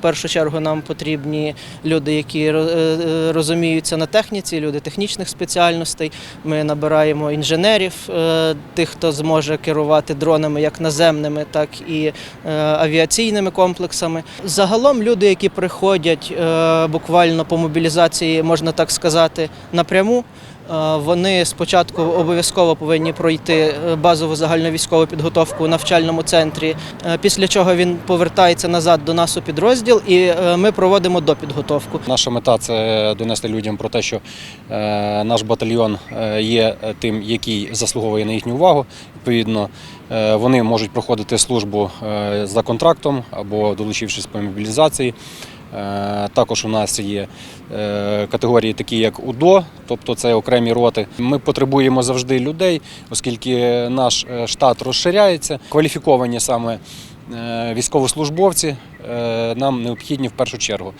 В першу чергу нам потрібні люди, які е, е, розуміються на техніці, люди технічних спеціальностей. Ми набираємо інженерів, е, тих, хто зможе керувати дронами як наземними, так і авіаційними комплексами. Загалом люди, які приходять буквально по мобілізації, можна так сказати, напряму. Вони спочатку обов'язково повинні пройти базову загальновійськову підготовку у навчальному центрі, після чого він повертається назад до нас у підрозділ, і е, ми проводимо допідготовку. Наша мета це донести людям про те, що е, наш батальйон е, є тим, який заслуговує на їхню увагу. Відповідно, вони можуть проходити службу за контрактом або долучившись по мобілізації. Також у нас є категорії, такі як УДО, тобто це окремі роти. Ми потребуємо завжди людей, оскільки наш штат розширяється. Кваліфіковані саме військовослужбовці нам необхідні в першу чергу.